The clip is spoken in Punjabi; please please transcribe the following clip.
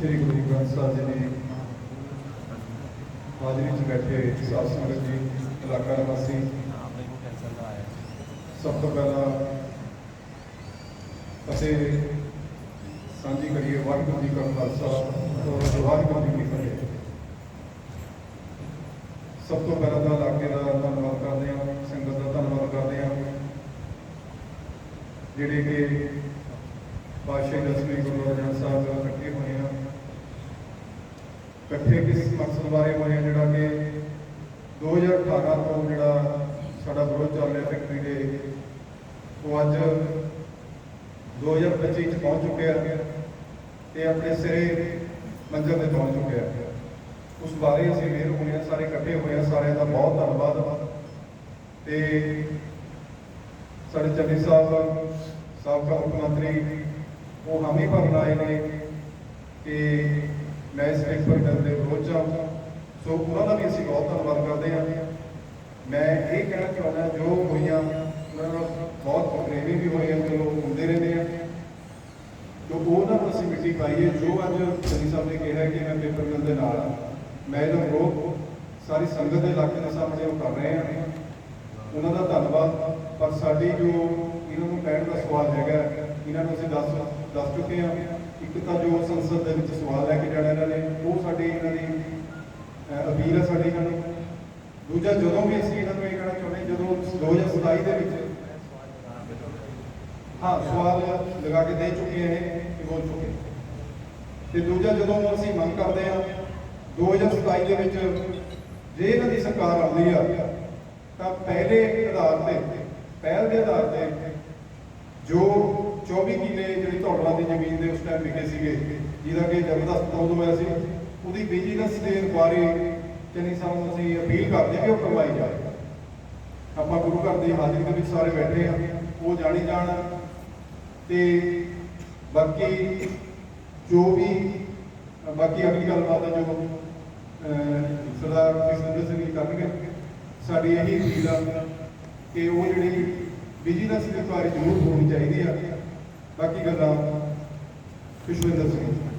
ਸ੍ਰੀ ਗੁਰੂ ਗ੍ਰੰਥ ਸਾਹਿਬ ਜੀ ਦੀ ਹਾਜ਼ਰੀ 'ਚ ਬੈਠੇ ਸਾਧ ਸੰਗਤ ਜੀ, ਇਲਾਕਾ ਨਿਵਾਸੀ। ਸਭ ਤੋਂ ਪਹਿਲਾਂ ਅਸੀਂ ਸਾਂਝੀ ਕਰੀਏ ਵਾਹਿਗੁਰੂ ਜੀ ਕਾ ਖਾਲਸਾ ਵਾਹਿਗੁਰੂ ਜੀ ਕੀ ਫਤਿਹ। ਸਭ ਤੋਂ ਪਹਿਲਾਂ ਤਾਂ ਇਲਾਕੇ ਦਾ ਧੰਨਵਾਦ ਕਰਦੇ ਹਾਂ, ਸੰਗਤ ਦਾ ਧੰਨਵਾਦ ਕਰਦੇ ਹਾਂ। ਜਿਹੜੇ ਕਿ ਪਾਤਸ਼ਾਹੀ ਦਸਵੇਂ ਗੁਰੂ ਅਰਜਨ ਸਾਹਿਬ ਇਕੱਠੇ ਹੋਏ ਇਕੱਠੇ ਕਿਸ ਮਕਸਦ ਬਾਰੇ ਹੋਏ ਆ, ਜਿਹੜਾ ਕਿ 2018 ਤੋਂ ਜਿਹੜਾ ਸਾਡਾ ਵਿਰੋਧ ਚੱਲ ਰਿਹਾ ਫੈਕਟਰੀ ਦੇ, ਉਹ ਅੱਜ 2025 ਚ ਪਹੁੰਚ ਚੁੱਕਿਆ ਤੇ ਆਪਣੇ ਸਿਰੇ ਮੰਜ਼ਿਲ ਤੇ ਪਹੁੰਚ ਚੁੱਕਿਆ ਉਸ ਬਾਰੇ ਅਸੀਂ ਮਿਹਰ ਹੋਏ ਆ ਸਾਰੇ ਇਕੱਠੇ ਹੋਏ ਆ ਸਾਰਿਆਂ ਦਾ ਬਹੁਤ ਧੰਨਵਾਦ ਤੇ ਸਾਡੇ ਚੰਨੀ ਸਾਹਿਬ, ਸਾਬਕਾ ਮੁੱਖ ਮੰਤਰੀ, ਉਹ ਹਾਮੀ ਭਰਨ ਆਏ ਨੇ ਕਿ ਮੈਂ ਇਸ ਪੇਪਰ ਬਿੱਲ ਦੇ ਵਿਰੋਧ 'ਚ ਹਾਂ। ਸੋ ਉਹਨਾਂ ਦਾ ਵੀ ਅਸੀਂ ਬਹੁਤ ਧੰਨਵਾਦ ਕਰਦੇ ਹਾਂ। ਮੈਂ ਇਹ ਕਹਿਣਾ ਚਾਹੁੰਦਾ ਜੋ ਹੋਈਆਂ, ਉਹਨਾਂ ਨਾਲ ਬਹੁਤ ਤਕਰੀਬੀ ਵੀ ਹੋਈਆਂ ਚਲੋ ਹੁੰਦੇ ਰਹਿੰਦੇ ਆ। ਤੋ ਉਹਨਾਂ ਨੂੰ ਅਸੀਂ ਮਿੱਟੀ ਪਾਈਏ, ਜੋ ਅੱਜ ਚੰਨੀ ਸਾਹਿਬ ਨੇ ਕਿਹਾ ਕਿ ਮੈਂ ਪੇਪਰ ਮਿਲ ਦੇ ਨਾਲ ਹਾਂ। ਮੈਂ ਇਹਦਾ ਵਿਰੋਧ ਸਾਰੀ ਸੰਗਤ ਦੇ ਇਲਾਕੇ ਦੇ ਸਾਹਮਣੇ ਉਹ ਕਰ ਰਹੇ ਹਾਂ। ਉਹਨਾਂ ਦਾ ਧੰਨਵਾਦ। ਪਰ ਸਾਡੀ ਜੋ ਇਹਨਾਂ ਨੂੰ ਕਹਿਣ ਦਾ ਸਵਾਲ ਹੈਗਾ ਇਹਨਾਂ ਨੂੰ ਅਸੀਂ ਦੱਸ ਦੱਸ ਚੁੱਕੇ ਹਾਂ ਇੱਕ ਤਾਂ ਜੋ ਸੰਸਦ ਦੇ ਵਿੱਚ ਸਵਾਲ ਲੈ ਕੇ ਜਾਣਾ ਇਹਨਾਂ ਨੇ ਉਹ ਸਾਡੀ ਇਹਨਾਂ ਦੀ ਅਪੀਲ ਹੈ ਸਾਡੀ ਇਹਨਾਂ ਨੂੰ। ਦੂਜਾ ਜਦੋਂ ਵੀ ਅਸੀਂ ਇਹਨਾਂ ਨੂੰ ਇਹ ਕਹਿਣਾ ਚਾਹੁੰਦੇ ਹਾਂ, ਜਦੋਂ 2027 ਦੇ ਵਿੱਚ ਹਾਂ ਸਵਾਲ ਲਗਾ ਕੇ ਦੇ ਚੁੱਕੇ ਹੈ ਕਿ ਬੋਲ ਚੁੱਕੇ ਤੇ ਦੂਜਾ ਜਦੋਂ ਅਸੀਂ ਮੰਗ ਕਰਦੇ ਹਾਂ 2027 ਦੇ ਵਿੱਚ ਜੇ ਇਹਨਾਂ ਦੀ ਸਰਕਾਰ ਆਉਂਦੀ ਆ ਤਾਂ ਪਹਿਲੇ ਆਧਾਰ ਤੇ ਪਹਿਲ ਦੇ ਆਧਾਰ ਤੇ ਜੋ 24 ਕਿੱਲੇ ਜਿਹੜੀ ਧੌੜਾਂ ਦੀ ਜ਼ਮੀਨ ਦੇ ਉਸ ਟਾਈਮ ਵਿਕੇ ਸੀਗੇ, ਜਿਹਦਾ ਕਿ ਜ਼ਬਰਦਸਤ ਉਦੋਂ ਹੋਇਆ ਸੀ। ਉਹਦੀ ਵਿਜੀਲੈਂਸ ਦੀ ਇਨਕੁਆਰੀ ਚੰਨੀ ਸਾਨੂੰ ਅਸੀਂ ਅਪੀਲ ਕਰਦੇ ਹਾਂ ਕਿ ਉਹ ਕਰਵਾਈ ਜਾਏ ਆਪਾਂ ਗੁਰੂ ਘਰ ਦੀ ਹਾਜ਼ਰੀ ਦੇ ਵਿੱਚ ਸਾਰੇ ਬੈਠੇ ਆ ਉਹ ਜਾਣੀ ਜਾਣ। ਤੇ ਬਾਕੀ ਜੋ ਵੀ, ਬਾਕੀ ਅਗਲੀ ਗੱਲਬਾਤ ਹੈ ਜੋ ਸਰਦਾਰ ਜਸਵਿੰਦਰ ਸਿੰਘ ਜੀ ਕਰਨਗੇ, ਸਾਡੀ ਇਹੀ ਅਪੀਲ ਆ ਕਿ ਉਹ ਜਿਹੜੀ ਵਿਜੀਲੈਂਸ ਦੀ ਇਨਕੁਆਰੀ ਜ਼ਰੂਰ ਹੋਣੀ ਚਾਹੀਦੀ ਆ। ਬਾਕੀ ਗੱਲਾਂ ਖੁਸ਼ਵਿੰਦਰ ਸਿੰਘ